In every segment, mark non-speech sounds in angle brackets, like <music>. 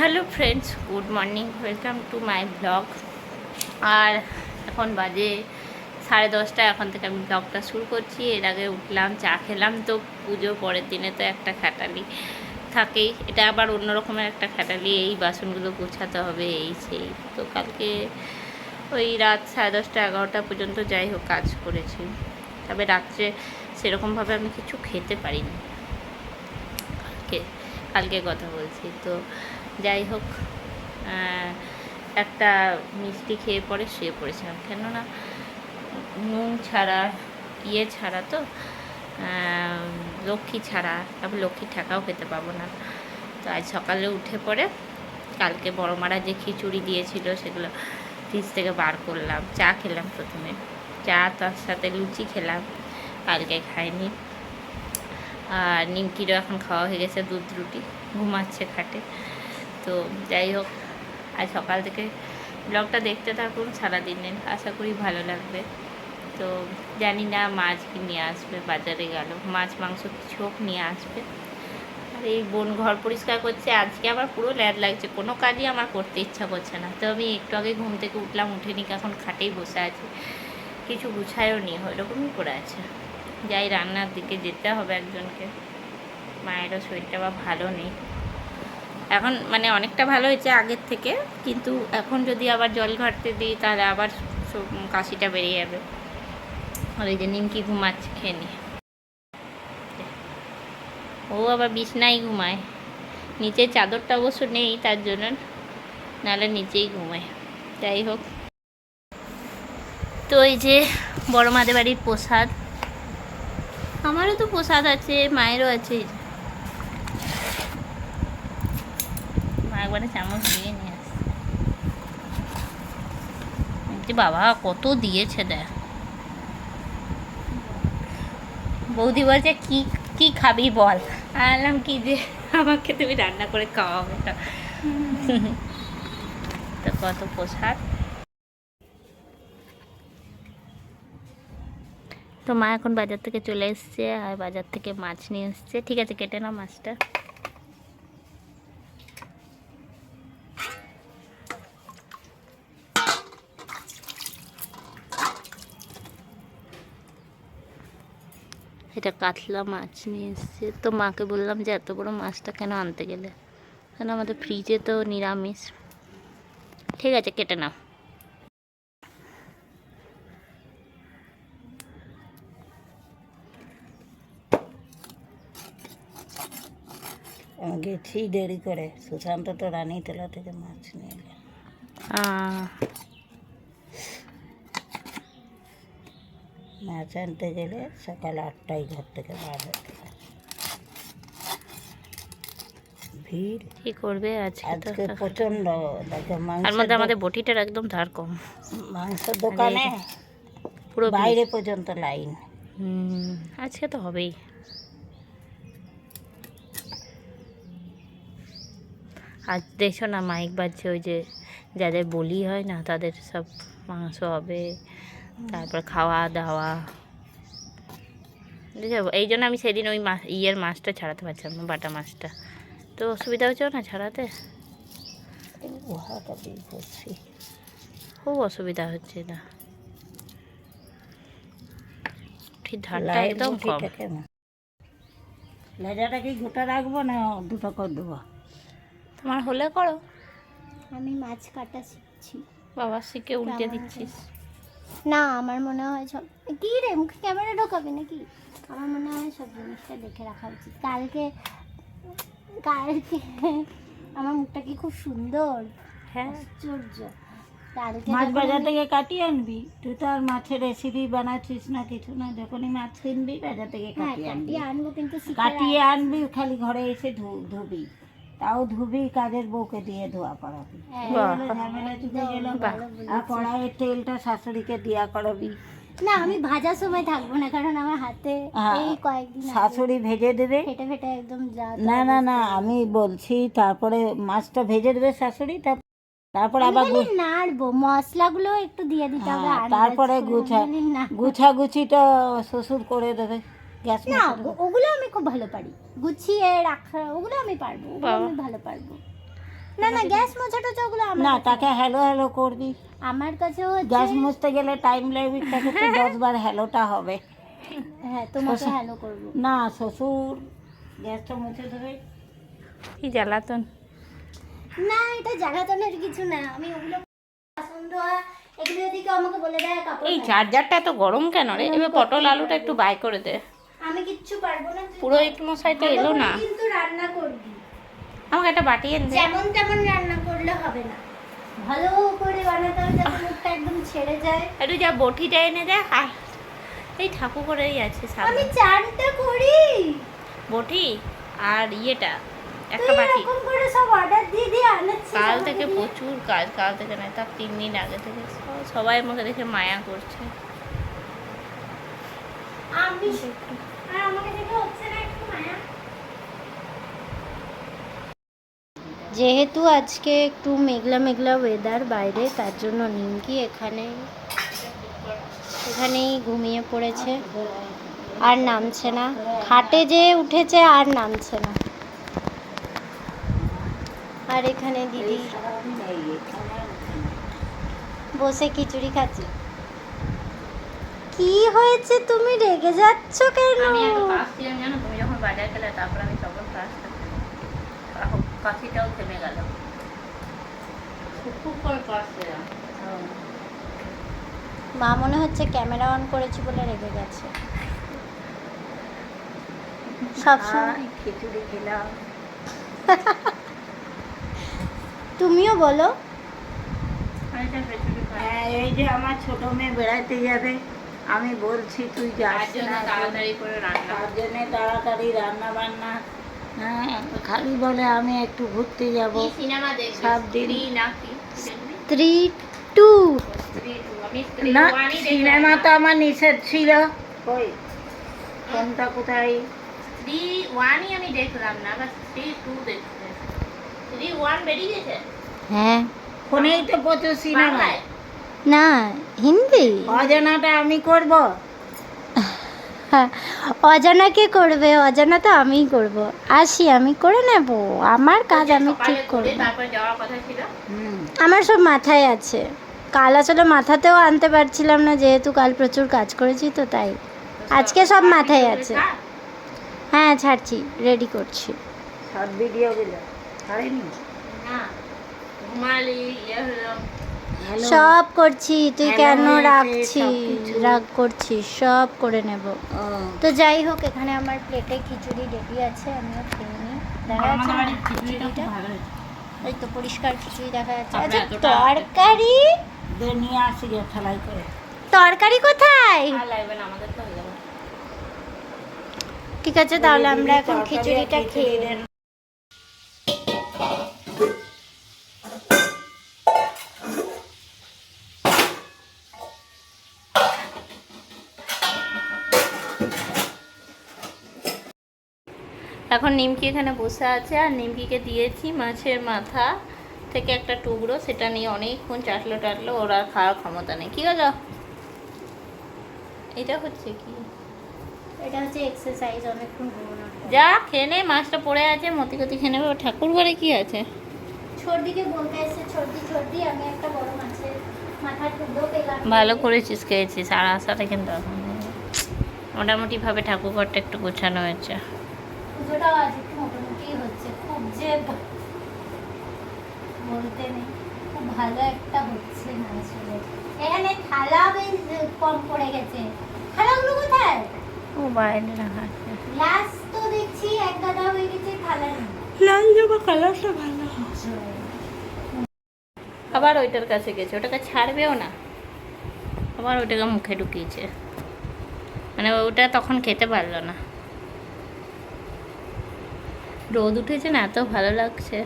Hello friends, good morning, welcome to my blog. আর এখন বাজে সাড়ে দশটা, এখন থেকে আমি ব্লগটা শুরু করছি। এর আগে উঠলাম, চা খেলাম তো, পুজো পরের দিনে তো একটা খাটালি থাকেই। এটা আবার অন্য রকমের একটা খাটালি, এই বাসনগুলো গোছাতে হবে, এই সেই। তো কালকে ওই রাত সাড়ে দশটা, এগারোটা পর্যন্ত যাই হোক কাজ করেছি। তবে রাত্রে সেরকমভাবে আমি কিছু খেতে পারিনি। কালকে কালকে কথা বলছি। তো যাই হোক একটা মিষ্টি খেয়ে পরে শুয়ে পড়েছিলাম। কেননা নুন ছাড়া ইয়ে ছাড়া তো লক্ষ্মী ছাড়া, তারপর লক্ষ্মী ঠেকাও খেতে পাবো না। তো আজ সকালে উঠে পড়ে কালকে বড় মারা যে খিচুড়ি দিয়েছিল সেগুলো ফ্রিজ থেকে বার করলাম, চা খেলাম প্রথমে। চা, তার সাথে লুচি খেলাম, কালকে খাইনি। আর নিমকিরও এখন খাওয়া হয়ে গেছে দুধ রুটি, ঘুমাচ্ছে খাটে। তো যাই হোক, আজ সকাল থেকে ব্লগটা দেখতে থাকুন সারাদিনের আশা করি ভালো লাগবে। তো জানি না মাছ কি নিয়ে আসবে, বাজারে গেল। মাছ, মাংস কিছু হোক নিয়ে আসবে। আর এই বোন ঘর পরিষ্কার করছে। আজকে আমার পুরো ল্যাদ লাগছে। কোনো কাজই আমার করতে ইচ্ছা করছে না। তো আমি একটু আগে ঘুম থেকে উঠলাম, উঠে নিকে এখন খাটেই বসে আছি। কিছু গুছায়ও নি, ওইরকমই করে আছে। যাই, রান্নার দিকে যেতে হবে একজনকে। মায়েরও শরীরটা বা ভালো নেই। এখন মানে অনেকটা ভালো হয়েছে আগের থেকে, কিন্তু এখন যদি আবার জল ঘাটতে দিই, তাহলে আবার কাশিটা বেরিয়ে যাবে। আর এই যে নিমকি ঘুমাচ্ছে, খেয়ে নি। ও আবার বিছনায় ঘুমায়। নিচে চাদরটা অবশ্য নেই তার জন্য, নাহলে নিচেই ঘুমায়। যাই হোক। তো এই যে বড় মাদের বাড়ির প্রসাদ। আমারও তো প্রসাদ আছে, মায়েরও আছে মা একবারে চামচ দিয়ে নিয়ে আসছে বাবা, কত দিয়েছে দেখ। বৌদি বলছে, কি কি খাবি বল। আনলাম কি যে, আমাকে তুমি রান্না করে খাওয়াবে। তো কত প্রসাদ। তো মা এখন বাজার থেকে চলে এসছে, আর বাজার থেকে মাছ নিয়ে এসছে। ঠিক আছে, কেটে নাও মাছটা। এটা কাতলা মাছ নিয়ে এসছে। তো মাকে বললাম যে এত বড় মাছটা কেন আনতে গেলে? কেন আমাদের ফ্রিজে তো নিরামিষ। ঠিক আছে কেটে নাও। গেছি দেরি করে সুশান্ত তো রানীতলা থেকে মাছ নিয়ে এলো। মাছ আনতে গেলে সকাল আটটায় ঘর থেকে বার হতে হয়। ভিড় কি করবে আজকে তো আজকে প্রচণ্ড দেখো মাংস মধ্যে আমাদের বটিটার একদম ধার কম। মাংস দোকানে পুরো বাইরে পর্যন্ত লাইন। হুম, আজকে তো হবেই। আজ দেখছ না মাইক বাজছে ওই যে যাদের বলি হয় না তাদের সব মাংস হবে। তারপর খাওয়া দাওয়া। বুঝছ? এই জন্য আমি সেদিন ওই মাছ ইয়ের মাছটা ছাড়াতে পারছিলাম না বাটা মাছটা। তো অসুবিধা হচ্ছে না ছাড়াতে? খুব অসুবিধা হচ্ছে না। ঠিক ধারটা একদম কম। লেজাটা কি গোটা রাখব না দুটো করে দেবো। তোমার হলে করো। আমি মাছ কাটা শিখছি। বাবা শিখে উল্টে দিচ্ছিস। না আমার মনে হয় সব কি রে মুখে ক্যামেরা ঢোকাবে নাকি? আমার মনে হয় সব জিনিসটা দেখে রাখা উচিত। কালকে কালকে <laughs> আমার মুখটা কি খুব সুন্দর? হ্যাঁ। আশ্চর্য। কালকে মাছ বাজার থেকে কাটিয়ে আনবি? তুই তো আর মাছের রেসিপি বানাচ্ছিস না কিছু না যখনই মাছ কিনবি বাজার থেকে হ্যাঁ কাটিয়ে আনবি। আনব কিন্তু কাটিয়ে আনবি খালি ঘরে এসে ধুবি। তাও ধুবি কাজের বউকে দিয়ে ধোয়া করাবি। হ্যাঁ, এই হলো ঝামেলা চুকে গেল আর কড়াইয়ের তেলটা শাশুড়িকে দিয়া করাবি। না আমি ভাজার সময় থাকব না কারণ আমার হাতে হ্যাঁ, এই কয়েকদিন শাশুড়ি ভেজে দেবে। ফেটে ফেটে একদম যা না না না আমি বলছি তারপরে মাছটা ভেজে দেবে শাশুড়ি তার- তারপর আবার নাড়বো মশলাগুলো একটু দিয়ে দিতে হবে হ্যাঁ, তারপরে গুছা গুছাগুছিটা শ্বশুর করে দেবে। গ্যাস না ওগুলো আমি খুব ভালো পারি। গুছিয়ে রাখা ওগুলো আমি পারব ওগুলো। আমি ভালো পারব। না না গ্যাস মোছা টোছা ওগুলো আমার না তাকে হ্যালো হ্যালো করবি। আমার কাছেও গ্যাস মুছতে গেলে টাইম লাগবে তাকে তো <laughs> দশবার হ্যালোটা হবে। হ্যাঁ তোমাকে শ্বশুর- হ্যালো করব। না শ্বশুর গ্যাসটা মুছে দেবে। কি জ্বালাতন। না এটা জ্বালাতনের কিছু না। আমি ওগুলো বাসন ধোয়া এগুলো যদি আমাকে বলে দেয় কাপড় এই চার্জারটা এত গরম কেন রে? এবার পটল আলুটা একটু বাই করে দে। আমি কিচ্ছু পারব না তুই পুরোহিত মশাই তো এলো না। কিন্তু রান্না করবি। আমাকে একটা বাটি এনে যেমন তেমন রান্না করলে হবে না। ভালো করে বানাতে হবে যাতে মুখটা একদম ছেড়ে যায়। একটু যা বটিটা এনে দে আর এই ঠাকুর করেই আছে আমি সামনে চানটা করি। বটি আর ইয়েটা একটা বাটি। এরকম করে সব অর্ডার দিয়ে দিয়ে আনাচ্ছিস কাল থেকে প্রচুর কাজ কাল থেকে নয় তার তিন দিন আগে থেকে। সবাই আমাকে দেখে মায়া করছে। আমি যেহেতু আজকে একটু মেঘলা মেঘলা ওয়েদার বাইরে, তার জন্য নিমকি এখানে, এখানেই ঘুমিয়ে পড়েছে। আর নামছে না। খাটে যে উঠেছে, আর নামছে না। আর এখানে দিদি বসে খিচুড়ি খাচ্ছে। কি হয়েছে? তুমি রেগে যাচ্ছ কেন? আমি এত কাশছিলাম জানো? তুমি যখন বাজার গেলে তারপর আমি তখন কাশতে কাশিটাও থেমে গেল। খুব করে কাশছিলাম মা মনে হচ্ছে ক্যামেরা অন করেছি বলে রেগে গেছে। সবসময় খিচুড়ি খেলাম। <laughs> তুমিও বলো। হ্যাঁ এই যে আমার ছোট মেয়ে বেড়াতে যাবে। আমি বলছি তুই যাস না তাড়াতাড়ি করে রান্না তার জন্যে তাড়াতাড়ি রান্না বান্না হ্যাঁ খালি বলে আমি একটু ঘুরতে যাব। সিনেমা দেখবি? সব দিন। স্ত্রী টু। না সিনেমা তো আমার নিষেধ ছিল। কই? কোনটা কোথায়? স্ত্রী ওয়ানই আমি দেখলাম না বা স্ত্রী টু দেখতে। স্ত্রী ওয়ান বেরিয়ে গেছে? হ্যাঁ। ফোনেই তো প্রচুর সিনেমা? না হিন্দি। অজানাটা আমি করব। হ্যাঁ, অজানা কে করবে অজানা তো আমিই করব। আসি আমি করে নেব। আমার কাজ আমি ঠিক করে করব। তারপর যাওয়ার কথা ছিল? হুম। আমার সব মাথায় আছে। কাল আসলে মাথাতেও আনতে পারছিলাম না যেহেতু কাল প্রচুর কাজ করেছি তো তাই। আজকে সব মাথায় আছে। হ্যাঁ ছাড়ছি রেডি করছি। সব ভিডিওগুলো ছাড়েনি? না ঘুমালি ইয়ে হলো। সব করছি তুই কেন রাখছিস রাগ করছিস সব করে নেব। তো যাই হোক এখানে আমার প্লেটে খিচুড়ি রেডি আছে আমিও খেয়ে নিই দেখা যাচ্ছে খিচুড়িটা এই তো পরিষ্কার খিচুড়ি দেখা যাচ্ছে। আচ্ছা তরকারি? নিয়ে আসি গে থালাই করে। তরকারি কোথায়? ঠিক আছে তাহলে আমরা এখন খিচুড়িটা খেয়ে খিচুড়ি এখন নিমকি এখানে বসে আছে আর নিমকিকে দিয়েছি মাছের মাথা থেকে একটা টুকরো সেটা নিয়ে অনেকক্ষণ চাটলো টাটলো ওর আর খাওয়ার ক্ষমতা নেই। কি হলো এটা হচ্ছে কি? এটা হচ্ছে এক্সারসাইজ অনেকক্ষণ যা খেয়ে নে মাছটা পড়ে আছে মতি গতি খেয়ে নেবে ঠাকুর ঘরে কি আছে? ছোটদিকে বলতে এসে ছোটদি ছোটদি আমি একটা বড় মাছের মাথার টুকরো পেলাম। ভালো করেছিস খেয়েছিস আর আশাটা কিন্তু। মোটামুটিভাবে ঠাকুর ঘরটা একটু গোছানো হয়েছে। পুজোটাও আজ একটু মোটামুটি হচ্ছে। খুব যে বলতে নেই খুব ভালো একটা হচ্ছে না আসলে। এখানে থালা বেশ কম পড়ে গেছে। থালাগুলো কোথায়? ও বাইরে রাখা আছে। গ্লাস তো দেখছি এক গাদা হয়ে গেছে থালা লাল জামা কালারটা ভালো। আবার ওইটার কাছে গেছে ওটাকে ছাড়বেও না। আবার ওইটাকে মুখে ঢুকিয়েছে। মানে ওটা তখন খেতে পারল না। রোদ উঠেছে না এত ভালো লাগছে।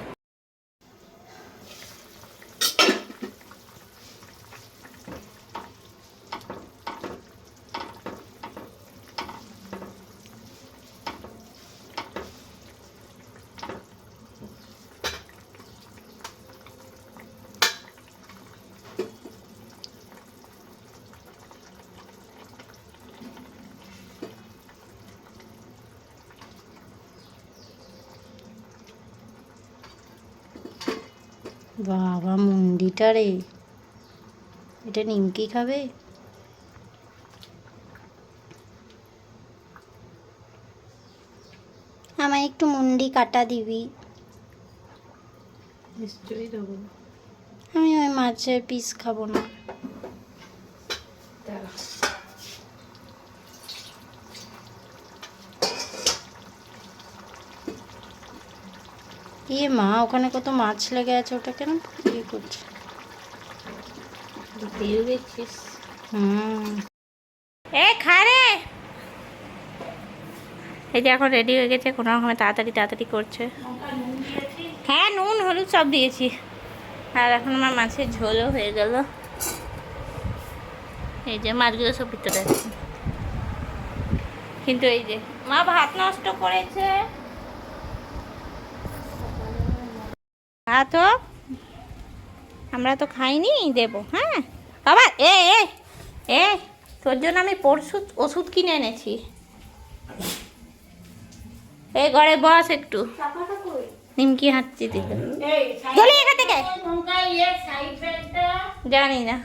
বাবা মুন্ডিটা রে। এটা নিমকি খাবে? আমায় একটু মুন্ডি কাটা দিবি। নিশ্চয়ই দেবো। আমি ওই মাছের পিস খাব না। ইয়ে মা ওখানে কত মাছ লেগে আছে ওটা কেন ইয়ে করছে? হুম। এ খা রে! এই যে এখন রেডি হয়ে গেছে কোনো রকমে তাড়াতাড়ি তাড়াতাড়ি করছে। হ্যাঁ নুন হলুদ সব দিয়েছি। আর এখন আমার মাছের ঝোলও হয়ে গেল। এই যে মাছগুলো সব ভিতরে আছে। কিন্তু এই যে মা ভাত নষ্ট করেছে। ভাত হোক আমরা তো খাইনি, দেবো হ্যাঁ? বাবা, এ এ এ, তোর জন্য আমি পরশু ওষুধ কিনে এনেছি। এই ঘরে বস একটু। নিমকি হাঁটছি দিল জানি না,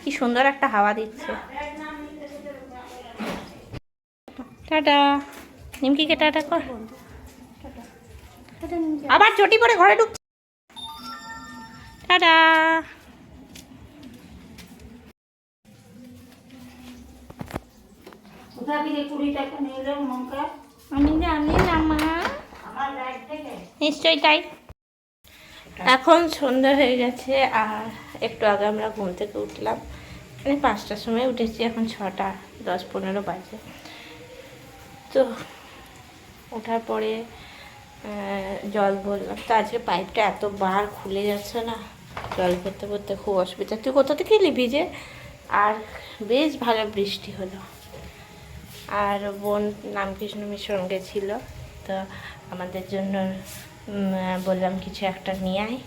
কি সুন্দর একটা হাওয়া দিচ্ছে। টাটা। নিমকিকে টাটা কর। আবার চটি পরে ঘরে ঢুক টাটা। আমি জানি না মা। নিশ্চয়ই তাই। এখন সন্ধ্যা হয়ে গেছে আর একটু আগে আমরা ঘুম থেকে উঠলাম। মানে পাঁচটার সময় উঠেছি এখন ছটা দশ পনেরো বাজে। তো ওঠার পরে জল ভরলাম। তো আজকে পাইপটা এত বার খুলে যাচ্ছে না। জল ভরতে পড়তে খুব অসুবিধা। তুই কোথা থেকে এলি ভিজে আর বেশ ভালো বৃষ্টি হলো। আর বোন রামকৃষ্ণ মিশন গেছিল, তো আমাদের জন্য বললাম কিছু একটা নিয়ে আয়।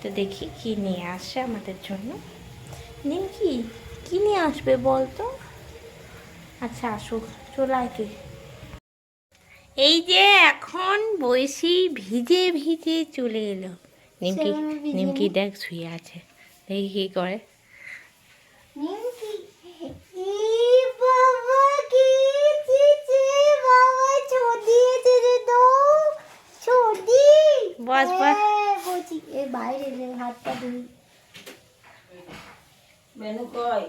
তো দেখি কি নিয়ে আসে আমাদের জন্য। নিমকি কি? নিয়ে আসবে বল তো আচ্ছা আসুক, চলে আয় তুই। এই যে এখন বয়সী ভিজে ভিজে চলে এলো। নিমকি নিমকি দেখ শুয়ে আছে। দেখি কি করে। নিমকি ই বাবা কি চিচি বাবা ছদিয়েছে রে তো ছদি বস, বস। বাইরে রে হাতটা ধুই। মেনু কই?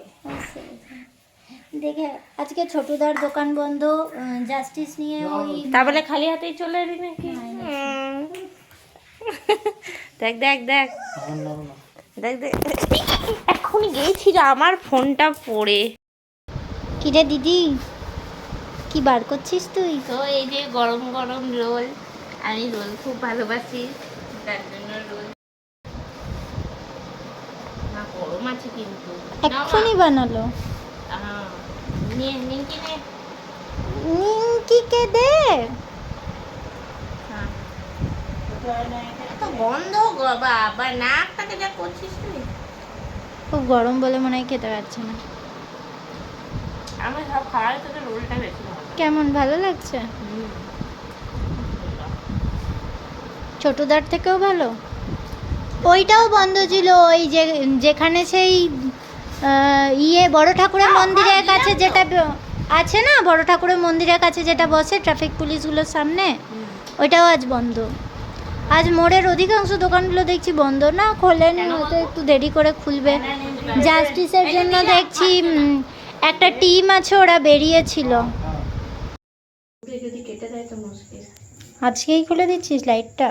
দেখে আজকে ছোটদার দোকান বন্ধ জাস্টিস নিয়ে ওই তা বলে খালি হাতেই চলে এলি নাকি। দেখ দেখ দেখ। দেখ দেখ। এখন গেছিল আমার ফোনটা পড়ে। কিরে দিদি? কি বার করছিস তুই? তো এই যে গরম গরম রোল আমি রোল খুব ভালোবাসি তার জন্য রোল। না গরম আছে কিন্তু। এক্ষুনি বানালো। হ্যাঁ নিয়ে নিমকি নে। নিমকিকে দে? হ্যাঁ। তো বন্ধ বাবা নাকটাকে যা করছিস তুই। খুব গরম বলে মনে হয় খেতে পারছে না। আমার সব খাওয়ার থেকে রোলটা বেশি কেমন ভালো লাগছে? ছোটদার থেকেও ভালো? ওইটাও বন্ধ ছিল ওই যে যেখানে সেই ইয়ে বড় ঠাকুরের মন্দিরের কাছে যেটা আছে না বড় ঠাকুরের মন্দিরের কাছে যেটা বসে ট্রাফিক পুলিশগুলোর সামনে ওইটাও আজ বন্ধ। আজ মোড়ের অধিকাংশ দোকানগুলো দেখছি বন্ধ। না খোলেনি হয়তো একটু দেরি করে খুলবে। জাস্টিসের জন্য দেখছি একটা টিম আছে ওরা বেরিয়েছিল। আজকেই খুলে দিচ্ছিস লাইটটা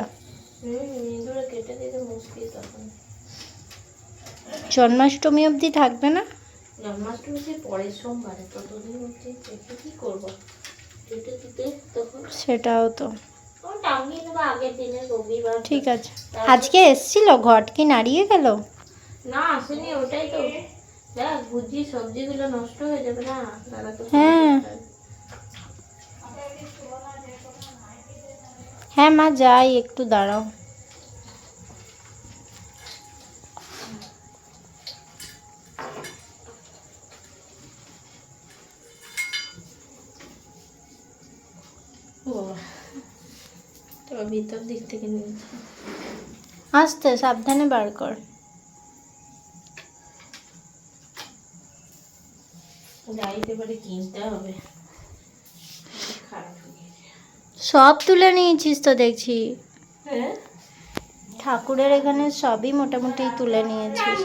জন্মাষ্টমী অবধি থাকবে না? জন্মাষ্টমী যে পরের সোমবারে ততদিন অবধি কি করব? কেটে দিতে তখন সেটাও তো। ঠিক আছে। আজকে এসছিল ঘট কি নাড়িয়ে গেল? না আসেনি ওটাই তো। ভুজি সবজিগুলো নষ্ট হয়ে যাবে না হ্যাঁ। হ্যাঁ মা যাই একটু দাঁড়াও। ও ভিতর দিক থেকে নিয়ে আস্তে সাবধানে বার কর। কিনতে হবে। সব তুলে নিয়েছিস তো দেখছি। হ্যাঁ? ঠাকুরের এখানে সবই মোটামুটি তুলে নিয়েছিস।